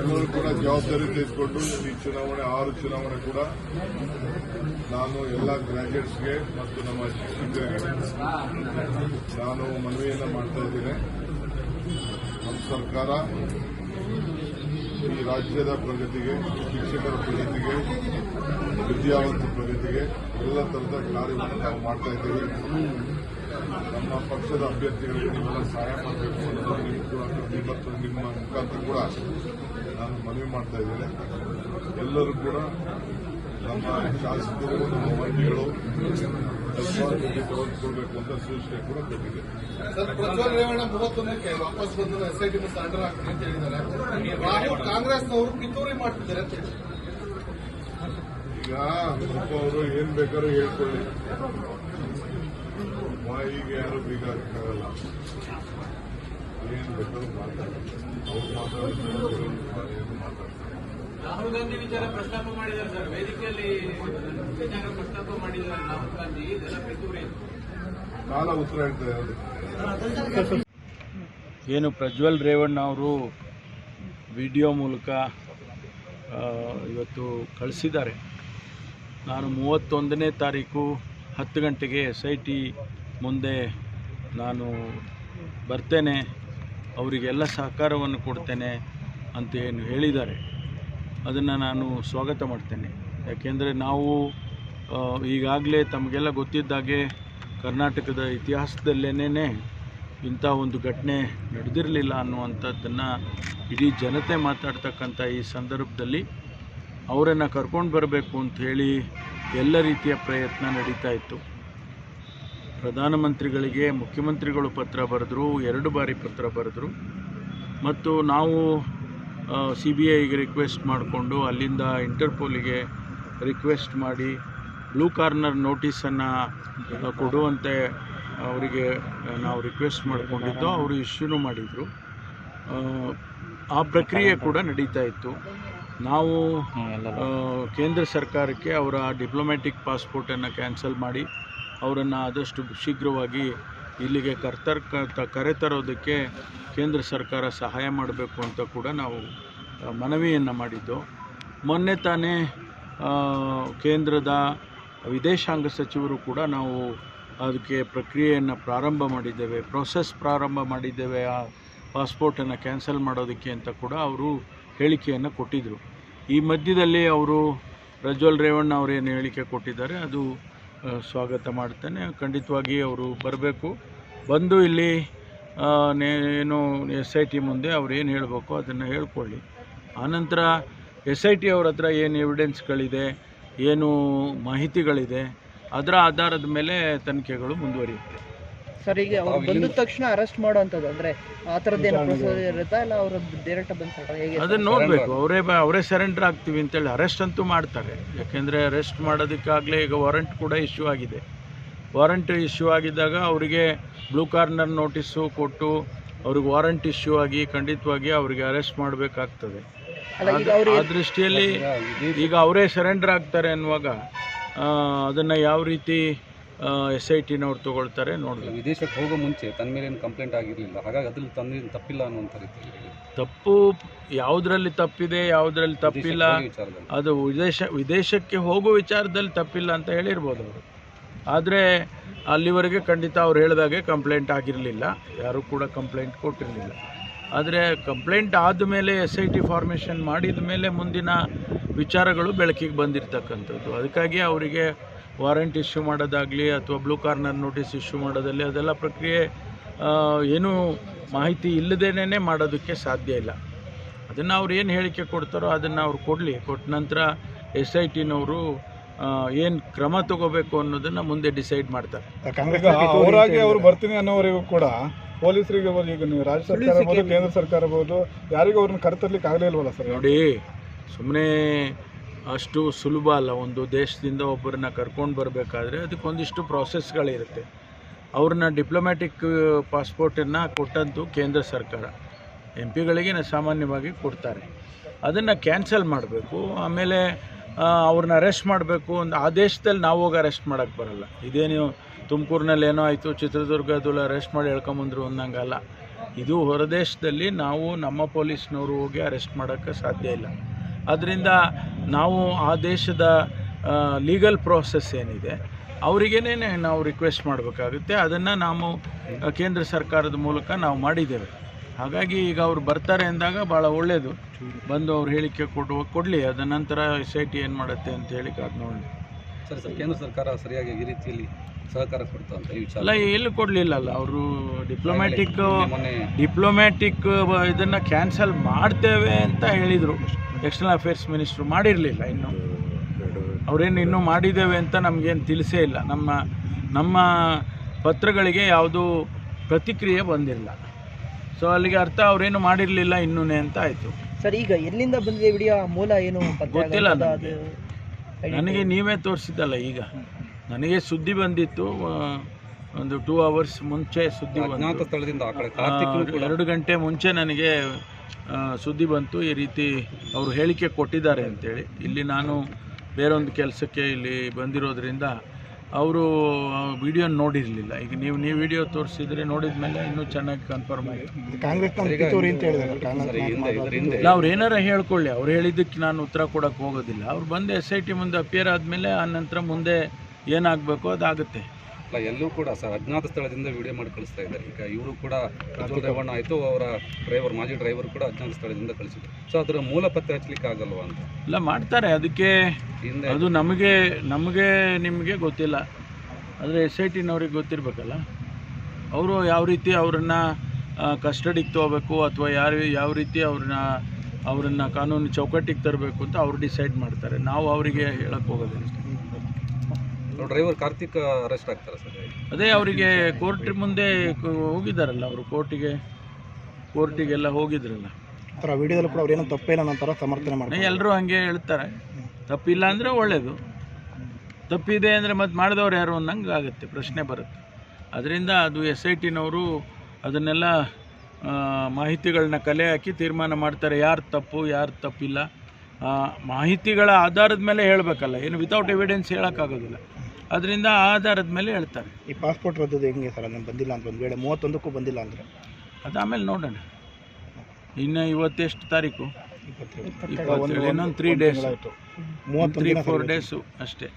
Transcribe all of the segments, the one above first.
ಎಲ್ಲರೂ ಕೂಡ ಜವಾಬ್ದಾರಿ ತೆಗೆದುಕೊಂಡು ಈ ಚುನಾವಣೆ, ಆರು ಚುನಾವಣೆ ಕೂಡ ನಾನು ಎಲ್ಲ ಗ್ರಾಜುಯೇಟ್ಸ್ಗೆ ಮತ್ತು ನಮ್ಮ ಶಿಕ್ಷಕರಿಗೆ ನಾನು ಮನವಿಯನ್ನು ಮಾಡ್ತಾ ಇದ್ದೇನೆ. ನಮ್ಮ ಸರ್ಕಾರ ಈ ರಾಜ್ಯದ ಪ್ರಗತಿಗೆ, ಶಿಕ್ಷಕರ ಪ್ರಗತಿಗೆ, ವಿದ್ಯಾವಂತ ಪ್ರಗತಿಗೆ ಎಲ್ಲ ತರದ ಕಾರ್ಯವನ್ನು ನಾವು ಮಾಡ್ತಾ ಇದ್ದೇವೆ. ನಮ್ಮ ಪಕ್ಷದ ಅಭ್ಯರ್ಥಿಗಳಿಗೆ ನೀವೆಲ್ಲ ಸಹಾಯ ಮಾಡಬೇಕು ಅನ್ನೋದು ನಿಮ್ಮ ಕೂಡ ನಿಮ್ಮ ಮುಖಾಂತರ ಕೂಡ ನಾನು ಮನವಿ ಮಾಡ್ತಾ ಇದ್ದೇನೆ. ಎಲ್ಲರೂ ಕೂಡ ನಮ್ಮ ಶಾಸಕರು ನಮ್ಮ ಮಂಡಿಗಳು ತೆಗೆದುಕೊಳ್ಬೇಕು ಅಂತ ಸೂಚನೆ ಕೂಡ ಕೊಟ್ಟಿದೆ ಪ್ರಜ್ವಲ್ ರೇವಣ್ಣ ಮೂವತ್ತೊಂದಕ್ಕೆ ವಾಪಸ್ ಬಂದು ಎಸ್ಐಟಿ ಸರೆಂಡರ್ ಆಗ್ತೀನಿ ಅಂತ ಹೇಳಿದ್ದಾರೆ. ರಾಹುಲ್ ಕಾಂಗ್ರೆಸ್ನವರು ಪಿತೂರಿ ಮಾಡ್ತಿದ್ದಾರೆ ಅಂತ ಈಗ ಒಬ್ಬ ಅವರು ಏನ್ ಬೇಕಾದ್ರೂ ಹೇಳ್ಕೊಳ್ಳಿ. ಬಾಯಿಗೆ ಯಾರು ಬೀಗ ಹಾಕಕ್ಕಾಗಲ್ಲ ಏನು ಬೇಕಾದ್ರೂ ಮಾತಾಡ್ತಾರೆ ಅವ್ರು ಮಾತಾಡೋದು ಏನು ಮಾತಾಡ್ತಾರೆ. ರಾಹುಲ್ ಗಾಂಧಿ ವಿಚಾರ ಪ್ರಸ್ತಾಪ ಮಾಡಿದ್ದಾರೆ ಸರ್. ವೇದಿಕೆಯಲ್ಲಿ ವಿಚಾರ ಪ್ರಸ್ತಾಪ ಮಾಡಿದ್ದಾರೆ. ರಾಹುಲ್ ಗಾಂಧಿ ಇದೆಲ್ಲ ಪಿತೂರಿ ಕಾಲ ಉತ್ತರ ಹೇಳ್ತಾ ಏನು ಪ್ರಜ್ವಲ್ ರೇವಣ್ಣ ಅವರು ವಿಡಿಯೋ ಮೂಲಕ ಇವತ್ತು ಕಳಿಸಿದ್ದಾರೆ. ನಾನು ಮೂವತ್ತೊಂದನೇ ತಾರೀಕು ಹತ್ತು ಗಂಟೆಗೆ ಎಸ್ ಐ ಟಿ ಮುಂದೆ ನಾನು ಬರ್ತೇನೆ, ಅವರಿಗೆಲ್ಲ ಸಹಕಾರವನ್ನು ಕೊಡ್ತೇನೆ ಅಂತ ಏನು ಹೇಳಿದ್ದಾರೆ. ಅದನ್ನು ನಾನು ಸ್ವಾಗತ ಮಾಡ್ತೇನೆ. ಯಾಕೆಂದರೆ ನಾವು ಈಗಾಗಲೇ ತಮಗೆಲ್ಲ ಗೊತ್ತಿದ್ದಾಗೆ ಕರ್ನಾಟಕದ ಇತಿಹಾಸದಲ್ಲೇನೇ ಇಂಥ ಒಂದು ಘಟನೆ ನಡೆದಿರಲಿಲ್ಲ ಅನ್ನುವಂಥದ್ದನ್ನು ಇಡೀ ಜನತೆ ಮಾತಾಡ್ತಕ್ಕಂಥ ಈ ಸಂದರ್ಭದಲ್ಲಿ ಅವರನ್ನು ಕರ್ಕೊಂಡು ಬರಬೇಕು ಅಂತ ಹೇಳಿ ಎಲ್ಲ ರೀತಿಯ ಪ್ರಯತ್ನ ನಡೀತಾ ಇತ್ತು. ಪ್ರಧಾನಮಂತ್ರಿಗಳಿಗೆ ಮುಖ್ಯಮಂತ್ರಿಗಳು ಪತ್ರ ಬರೆದರು, ಎರಡು ಬಾರಿ ಪತ್ರ ಬರೆದರು. ಮತ್ತು ನಾವು ಸಿ ಬಿ ಐಗೆ ರಿಕ್ವೆಸ್ಟ್ ಮಾಡಿಕೊಂಡು ಅಲ್ಲಿಂದ ಇಂಟರ್ಪೋಲಿಗೆ ರಿಕ್ವೆಸ್ಟ್ ಮಾಡಿ ಬ್ಲೂ ಕಾರ್ನರ್ ನೋಟಿಸನ್ನು ಕೊಡುವಂತೆ ಅವರಿಗೆ ನಾವು ರಿಕ್ವೆಸ್ಟ್ ಮಾಡಿಕೊಂಡಿದ್ದು, ಅವರು ಇಶ್ಯೂನು ಮಾಡಿದರು. ಆ ಪ್ರಕ್ರಿಯೆ ಕೂಡ ನಡೀತಾ ಇತ್ತು. ನಾವು ಕೇಂದ್ರ ಸರ್ಕಾರಕ್ಕೆ ಅವರ ಡಿಪ್ಲೊಮ್ಯಾಟಿಕ್ ಪಾಸ್ಪೋರ್ಟನ್ನು ಕ್ಯಾನ್ಸಲ್ ಮಾಡಿ ಅವರನ್ನು ಆದಷ್ಟು ಶೀಘ್ರವಾಗಿ ಇಲ್ಲಿಗೆ ಕರ್ತರ್ ಕರೆ ಕರೆತರೋದಕ್ಕೆ ಕೇಂದ್ರ ಸರ್ಕಾರ ಸಹಾಯ ಮಾಡಬೇಕು ಅಂತ ಕೂಡ ನಾವು ಮನವಿಯನ್ನು ಮಾಡಿದ್ದು. ಮೊನ್ನೆ ತಾನೇ ಕೇಂದ್ರದ ವಿದೇಶಾಂಗ ಸಚಿವರು ಕೂಡ ನಾವು ಅದಕ್ಕೆ ಪ್ರಕ್ರಿಯೆಯನ್ನು ಪ್ರಾರಂಭ ಮಾಡಿದ್ದೇವೆ. ಪ್ರೊಸೆಸ್ ಪ್ರಾರಂಭ ಮಾಡಿದ್ದೇವೆ. ಆ ಪಾಸ್ಪೋರ್ಟನ್ನು ಕ್ಯಾನ್ಸಲ್ ಮಾಡೋದಕ್ಕೆ ಅಂತ ಕೂಡ ಅವರು ಹೇಳಿಕೆಯನ್ನು ಕೊಟ್ಟಿದ್ದರು ಈ ಮಧ್ಯದಲ್ಲಿ ಅವರು ಪ್ರಜ್ವಲ್ ರೇವಣ್ಣ ಅವರೇನು ಹೇಳಿಕೆ ಕೊಟ್ಟಿದ್ದಾರೆ, ಅದು ಸ್ವಾಗತ ಮಾಡ್ತೇನೆ. ಖಂಡಿತವಾಗಿ ಅವರು ಬರಬೇಕು. ಬಂದು ಇಲ್ಲಿ ಏನು ಎಸ್ ಐ ಟಿ ಮುಂದೆ ಅವ್ರು ಏನು ಹೇಳಬೇಕು ಅದನ್ನು ಹೇಳ್ಕೊಳ್ಳಿ. ಆನಂತರ ಎಸ್ ಐ ಟಿ ಅವ್ರ ಹತ್ರ ಏನು ಎವಿಡೆನ್ಸ್ಗಳಿದೆ ಏನು ಮಾಹಿತಿಗಳಿದೆ, ಅದರ ಆಧಾರದ ಮೇಲೆ ತನಿಖೆಗಳು ಮುಂದುವರಿಯುತ್ತೆ. ಸರ್ ಈಗ ಅವ್ರು ಬಂದ ತಕ್ಷಣ ಅರೆಸ್ಟ್ ಮಾಡುವಂಥದ್ದು ಅಂದ್ರೆ ಆ ಥರದ್ದೇನು ಪ್ರೊಸೀಜರ್ ಇರುತ್ತಾ? ಇಲ್ಲ ಅವರು ಡೈರೆಕ್ಟ್ ಬಂದು ಸರ್ ಹೇಗೆ ಅದನ್ನು ನೋಡಬೇಕು. ಅವರೇ ಬ ಅವರೇ ಸರೆಂಡರ್ ಆಗ್ತೀವಿ ಅಂತೇಳಿ ಅರೆಸ್ಟ್ ಅಂತೂ ಮಾಡ್ತಾರೆ. ಯಾಕೆಂದರೆ ಅರೆಸ್ಟ್ ಮಾಡೋದಕ್ಕಾಗಲೇ ಈಗ ವಾರಂಟ್ ಕೂಡ ಇಶ್ಯೂ ಆಗಿದೆ. ವಾರಂಟ್ ಇಶ್ಯೂ ಆಗಿದ್ದಾಗ ಅವರಿಗೆ ಬ್ಲೂ ಕಾರ್ನರ್ ನೋಟಿಸು ಕೊಟ್ಟು ಅವ್ರಿಗೆ ವಾರಂಟ್ ಇಶ್ಯೂ ಆಗಿ ಖಂಡಿತವಾಗಿ ಅವರಿಗೆ ಅರೆಸ್ಟ್ ಮಾಡಬೇಕಾಗ್ತದೆ. ಅಲ್ಲ ಈಗ ಅವ್ರು ಆ ದೃಷ್ಟಿಯಲ್ಲಿ ಈಗ ಅವರೇ ಸರೆಂಡರ್ ಆಗ್ತಾರೆ ಅನ್ನುವಾಗ ಅದನ್ನು ಯಾವ ರೀತಿ ಎಸ್ ಐ ಟಿನವ್ರು ತೊಗೊಳ್ತಾರೆ ನೋಡಿದ್ರು ವಿದೇಶಕ್ಕೆ ಹೋಗೋ ಮುಂಚೆ ತನ್ನ ಮೇಲೆ ಏನು ಕಂಪ್ಲೇಂಟ್ ಆಗಿರಲಿಲ್ಲ ಹಾಗಾಗಿ ಅದ್ರಲ್ಲಿ ತನ್ನ ತಪ್ಪಿಲ್ಲ ಅನ್ನುವಂಥ ರೀತಿಯಲ್ಲಿ ತಪ್ಪು ಯಾವುದರಲ್ಲಿ ತಪ್ಪಿದೆ ಯಾವುದರಲ್ಲಿ ತಪ್ಪಿಲ್ಲ ಅದು ವಿದೇಶ ವಿದೇಶಕ್ಕೆ ಹೋಗೋ ವಿಚಾರದಲ್ಲಿ ತಪ್ಪಿಲ್ಲ ಅಂತ ಹೇಳಿರ್ಬೋದು ಅವರು. ಆದರೆ ಅಲ್ಲಿವರೆಗೆ ಖಂಡಿತ ಅವ್ರು ಹೇಳಿದಾಗೆ ಕಂಪ್ಲೇಂಟ್ ಆಗಿರಲಿಲ್ಲ ಯಾರೂ ಕೂಡ ಕಂಪ್ಲೇಂಟ್ ಕೊಟ್ಟಿರಲಿಲ್ಲ. ಆದರೆ ಕಂಪ್ಲೇಂಟ್ ಆದಮೇಲೆ ಎಸ್ ಐ ಟಿ ಫಾರ್ಮೇಷನ್ ಮಾಡಿದ ಮೇಲೆ ಮುಂದಿನ ವಿಚಾರಗಳು ಬೆಳಕಿಗೆ ಬಂದಿರತಕ್ಕಂಥದ್ದು. ಅದಕ್ಕಾಗಿ ಅವರಿಗೆ ವಾರಂಟ್ ಇಶ್ಯೂ ಮಾಡೋದಾಗಲಿ ಅಥವಾ ಬ್ಲೂ ಕಾರ್ನರ್ ನೋಟಿಸ್ ಇಶ್ಯೂ ಮಾಡೋದಲ್ಲಿ ಅದೆಲ್ಲ ಪ್ರಕ್ರಿಯೆ ಏನೂ ಮಾಹಿತಿ ಇಲ್ಲದೇನೆ ಮಾಡೋದಕ್ಕೆ ಸಾಧ್ಯ ಇಲ್ಲ. ಅದನ್ನು ಅವ್ರು ಏನು ಹೇಳಿಕೆ ಕೊಡ್ತಾರೋ ಅದನ್ನು ಅವ್ರು ಕೊಡಲಿ. ಕೊಟ್ಟ ನಂತರ ಎಸ್ ಐ ಟಿನವರು ಏನು ಕ್ರಮ ತಗೋಬೇಕು ಅನ್ನೋದನ್ನು ಮುಂದೆ ಡಿಸೈಡ್ ಮಾಡ್ತಾರೆ. ಅವರಾಗಿ ಅವರು ಬರ್ತೀನಿ ಅನ್ನೋವರೆಗೂ ಕೂಡ ಪೊಲೀಸರಿಗೆ ಅವ್ರು ಈಗ ನೀವು ರಾಜ್ಯ ಸರ್ಕಾರ ಕೇಂದ್ರ ಸರ್ಕಾರ ಬೋದು ಯಾರಿಗೂ ಅವ್ರನ್ನ ಕರೆತರ್ಲಿಕ್ಕೆ ಆಗಲೇ ಇಲ್ವಲ್ಲ ಸರ್? ನೋಡಿ ಸುಮ್ಮನೆ ಅಷ್ಟು ಸುಲಭ ಅಲ್ಲ. ಒಂದು ದೇಶದಿಂದ ಒಬ್ಬರನ್ನ ಕರ್ಕೊಂಡು ಬರಬೇಕಾದ್ರೆ ಅದಕ್ಕೊಂದಿಷ್ಟು ಪ್ರಾಸೆಸ್ಗಳಿರುತ್ತೆ ಅವ್ರನ್ನ ಡಿಪ್ಲೊಮ್ಯಾಟಿಕ್ ಪಾಸ್ಪೋರ್ಟನ್ನು ಕೊಟ್ಟಂತೂ ಕೇಂದ್ರ ಸರ್ಕಾರ. ಎಂ ಪಿಗಳಿಗೆ ಸಾಮಾನ್ಯವಾಗಿ ಕೊಡ್ತಾರೆ. ಅದನ್ನು ಕ್ಯಾನ್ಸಲ್ ಮಾಡಬೇಕು. ಆಮೇಲೆ ಅವ್ರನ್ನ ಅರೆಸ್ಟ್ ಮಾಡಬೇಕು ಒಂದು ಆ ದೇಶದಲ್ಲಿ ನಾವು ಹೋಗಿ ಅರೆಸ್ಟ್ ಮಾಡೋಕ್ಕೆ ಬರೋಲ್ಲ. ಇದೇನು ತುಮಕೂರಿನಲ್ಲಿ ಏನೋ ಆಯಿತು ಚಿತ್ರದುರ್ಗದಲ್ಲಿ ಅರೆಸ್ಟ್ ಮಾಡಿ ಹೇಳ್ಕೊಂಬಂದ್ರು ಅನ್ನಂಗಲ್ಲ. ಇದು ಹೊರದೇಶದಲ್ಲಿ ನಾವು ನಮ್ಮ ಪೊಲೀಸ್ನವರು ಹೋಗಿ ಅರೆಸ್ಟ್ ಮಾಡೋಕ್ಕೆ ಸಾಧ್ಯ ಇಲ್ಲ. ಅದರಿಂದ ನಾವು ಆ ದೇಶದ ಲೀಗಲ್ ಪ್ರೋಸೆಸ್ ಏನಿದೆ ಅವರಿಗೇನೆ ನಾವು ರಿಕ್ವೆಸ್ಟ್ ಮಾಡಬೇಕಾಗುತ್ತೆ. ಅದನ್ನು ನಾವು ಕೇಂದ್ರ ಸರ್ಕಾರದ ಮೂಲಕ ನಾವು ಮಾಡಿದ್ದೇವೆ. ಹಾಗಾಗಿ ಈಗ ಅವರು ಬರ್ತಾರೆ ಅಂದಾಗ ಭಾಳ ಒಳ್ಳೆಯದು ಬಂದು ಅವ್ರು ಹೇಳಿಕೆ ಕೊಡುವ ಕೊಡಲಿ. ಅದ ನಂತರ ಎಸ್ ಐ ಟಿ ಏನು ಮಾಡುತ್ತೆ ಅಂತ ಹೇಳಿ ಕಾದು ನೋಡಿ ಸರ್ ಸರ್ ಕೇಂದ್ರ ಸರ್ಕಾರ ಸರಿಯಾಗಿ ಈ ರೀತಿಯಲ್ಲಿ ಸಹಕಾರ ಕೊಡ್ತಾ ಅಂತ ಈ ವಿಚಾರ. ಅಲ್ಲ ಎಲ್ಲೂ ಕೊಡಲಿಲ್ಲಲ್ಲ. ಅವರು ಡಿಪ್ಲೊಮ್ಯಾಟಿಕ್ ಡಿಪ್ಲೊಮ್ಯಾಟಿಕ್ ಇದನ್ನು ಕ್ಯಾನ್ಸಲ್ ಮಾಡ್ತೇವೆ ಅಂತ ಹೇಳಿದರು. ಎಕ್ಸ್ಟರ್ನಲ್ ಅಫೇರ್ಸ್ ಮಿನಿಸ್ಟ್ರು ಮಾಡಿರಲಿಲ್ಲ ಇನ್ನು. ಅವರೇನು ಇನ್ನೂ ಮಾಡಿದ್ದೇವೆ ಅಂತ ನಮಗೇನು ತಿಳಿಸೇ ಇಲ್ಲ. ನಮ್ಮ ನಮ್ಮ ಪತ್ರಗಳಿಗೆ ಯಾವುದೂ ಪ್ರತಿಕ್ರಿಯೆ ಬಂದಿಲ್ಲ. ಸೊ ಅಲ್ಲಿಗೆ ಅರ್ಥ ಅವರೇನು ಮಾಡಿರಲಿಲ್ಲ ಇನ್ನೂ ಅಂತ ಆಯಿತು. ಸರ್ ಈಗ ಎಲ್ಲಿಂದ ಬಂದಿದೆ ವಿಡಿಯೋ? ಮೂಲ ಏನು ಗೊತ್ತಿಲ್ಲ ನನಗೆ. ಅದು? ನನಗೆ ನೀವೇ ತೋರಿಸಿದ್ದಲ್ಲ ಈಗ. ನನಗೆ ಸುದ್ದಿ ಬಂದಿತ್ತು ಒಂದು ಟೂ ಅವರ್ಸ್ ಮುಂಚೆ ಸುದ್ದಿ ಬಂತು. ಸ್ಥಳದಿಂದ ಎರಡು ಗಂಟೆ ಮುಂಚೆ ನನಗೆ ಸುದ್ದಿ ಬಂತು. ಈ ರೀತಿ ಅವರು ಹೇಳಿಕೆ ಕೊಟ್ಟಿದ್ದಾರೆ ಅಂತೇಳಿ. ಇಲ್ಲಿ ನಾನು ಬೇರೊಂದು ಕೆಲಸಕ್ಕೆ ಇಲ್ಲಿ ಬಂದಿರೋದ್ರಿಂದ ಅವರು ವಿಡಿಯೋ ನೋಡಿರಲಿಲ್ಲ. ಈಗ ನೀವು ನೀವು ವಿಡಿಯೋ ತೋರಿಸಿದ್ರೆ ನೋಡಿದ ಮೇಲೆ ಇನ್ನೂ ಚೆನ್ನಾಗಿ ಕನ್ಫರ್ಮ್ ಆಯಿತು. ಅವ್ರು ಏನಾರ ಹೇಳ್ಕೊಳ್ಳಿ. ಅವ್ರು ಹೇಳಿದ್ದಕ್ಕೆ ನಾನು ಉತ್ತರ ಕೊಡೋಕ್ಕೆ ಹೋಗೋದಿಲ್ಲ. ಅವ್ರು ಬಂದು ಎಸ್ ಐ ಟಿ ಮುಂದೆ ಅಪಿಯರ್ ಆದಮೇಲೆ ಆ ನಂತರ ಮುಂದೆ ಏನಾಗಬೇಕು ಅದಾಗುತ್ತೆ. ಅಲ್ಲ ಎಲ್ಲೂ ಕೂಡ ಸರ್ ಅಜ್ಞಾತ ಸ್ಥಳದಿಂದ ವಿಡಿಯೋ ಮಾಡಿ ಕಳಿಸ್ತಾ ಇದ್ದಾರೆ. ಈಗ ಇವರು ಕೂಡ ಪ್ರಜ್ವಲ್ ರೇವಣ್ಣ ಆಯಿತು ಅವರ ಡ್ರೈವರ್ ಮಾಜಿ ಡ್ರೈವರ್ ಕೂಡ ಅಜ್ಞಾತ ಸ್ಥಳದಿಂದ ಕಳಿಸಿದ್ರು. ಸೊ ಅದರ ಮೂಲ ಪತ್ತೆ ಹಚ್ಚಲಿಕ್ಕೆ ಆಗಲ್ವಾ ಅಂತ? ಇಲ್ಲ ಮಾಡ್ತಾರೆ. ಅದಕ್ಕೆ ಅದು ನಮಗೆ ನಮಗೆ ನಿಮಗೆ ಗೊತ್ತಿಲ್ಲ. ಆದರೆ ಎಸ್ ಐ ಟಿನವ್ರಿಗೆ ಗೊತ್ತಿರಬೇಕಲ್ಲ. ಅವರು ಯಾವ ರೀತಿ ಅವರನ್ನು ಕಸ್ಟಡಿಗೆ ತೊಗೋಬೇಕು ಅಥವಾ ಯಾರು ಯಾವ ರೀತಿ ಅವ್ರನ್ನ ಅವರನ್ನು ಕಾನೂನು ಚೌಕಟ್ಟಿಗೆ ತರಬೇಕು ಅಂತ ಅವ್ರು ಡಿಸೈಡ್ ಮಾಡ್ತಾರೆ. ನಾವು ಅವರಿಗೆ ಹೇಳಕ್ಕೆ ಹೋಗೋದಿಲ್ಲ. ಡ್ರೈವರ್ ಕಾರ್ತಿಕ್ ಅರೆಸ್ಟ್ ಆಗ್ತಾರೆ ಸರ್. ಅದೇ ಅವರಿಗೆ ಕೋರ್ಟ್ ಮುಂದೆ ಹೋಗಿದ್ದಾರಲ್ಲ ಅವರು ಕೋರ್ಟಿಗೆ? ಕೋರ್ಟಿಗೆಲ್ಲ ಹೋಗಿದ್ರಲ್ಲ. ಆ ವಿಡಿಯೋದಲ್ಲಿ ಕೂಡ ಅವ್ರು ಏನೋ ತಪ್ಪಿಲ್ಲ ನಂತರ ಸಮರ್ಥನೆ ಮಾಡಿ ಎಲ್ಲರೂ ಹಾಗೆ ಹೇಳ್ತಾರೆ. ತಪ್ಪಿಲ್ಲ ಅಂದರೆ ಒಳ್ಳೆಯದು ತಪ್ಪಿದೆ ಅಂದರೆ ಮತ್ತೆ ಮಾಡಿದವ್ರು ಯಾರು ಅನ್ನಂಗೆ ಆಗುತ್ತೆ ಪ್ರಶ್ನೆ ಬರುತ್ತೆ. ಅದರಿಂದ ಅದು ಎಸ್ ಐ ಟಿನವರು ಅದನ್ನೆಲ್ಲ ಮಾಹಿತಿಗಳನ್ನ ಕಲೆ ಹಾಕಿ ತೀರ್ಮಾನ ಮಾಡ್ತಾರೆ. ಯಾರು ತಪ್ಪು ಯಾರು ತಪ್ಪಿಲ್ಲ. ಮಾಹಿತಿಗಳ ಆಧಾರದ ಮೇಲೆ ಹೇಳಬೇಕಲ್ಲ. ಏನು ವಿತೌಟ್ ಎವಿಡೆನ್ಸ್ ಹೇಳೋಕ್ಕಾಗೋದಿಲ್ಲ. ಅದರಿಂದ ಆಧಾರದ ಮೇಲೆ ಹೇಳ್ತಾರೆ. ಈ ಪಾಸ್ಪೋರ್ಟ್ ರದ್ದು ಹೆಂಗೆ ಸರ್? ನಾನು ಬಂದಿಲ್ಲ ಅಂತ ಒಂದು ವೇಳೆ ಮೂವತ್ತೊಂದಕ್ಕೂ ಬಂದಿಲ್ಲ ಅಂದರೆ? ಅದು ಆಮೇಲೆ ನೋಡೋಣ. ಇನ್ನು ಇವತ್ತೆಷ್ಟು ತಾರೀಕು? ಇಪ್ಪತ್ತೇಳು. ಇನ್ನೊಂದು three days three four days ಅಷ್ಟೇ.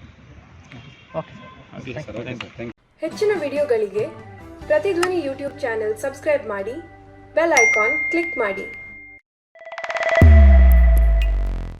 ಆಗಲಿ ಸರ್ ಥ್ಯಾಂಕ್ ಯು ಹೆಚ್ಚಿನ ವಿಡಿಯೋಗಳಿಗೆ ಪ್ರತಿಧ್ವನಿ ಯೂಟ್ಯೂಬ್ ಚಾನೆಲ್ ಸಬ್ಸ್ಕ್ರೈಬ್ ಮಾಡಿ ಬೆಲ್ ಐಕಾನ್ ಕ್ಲಿಕ್ ಮಾಡಿ.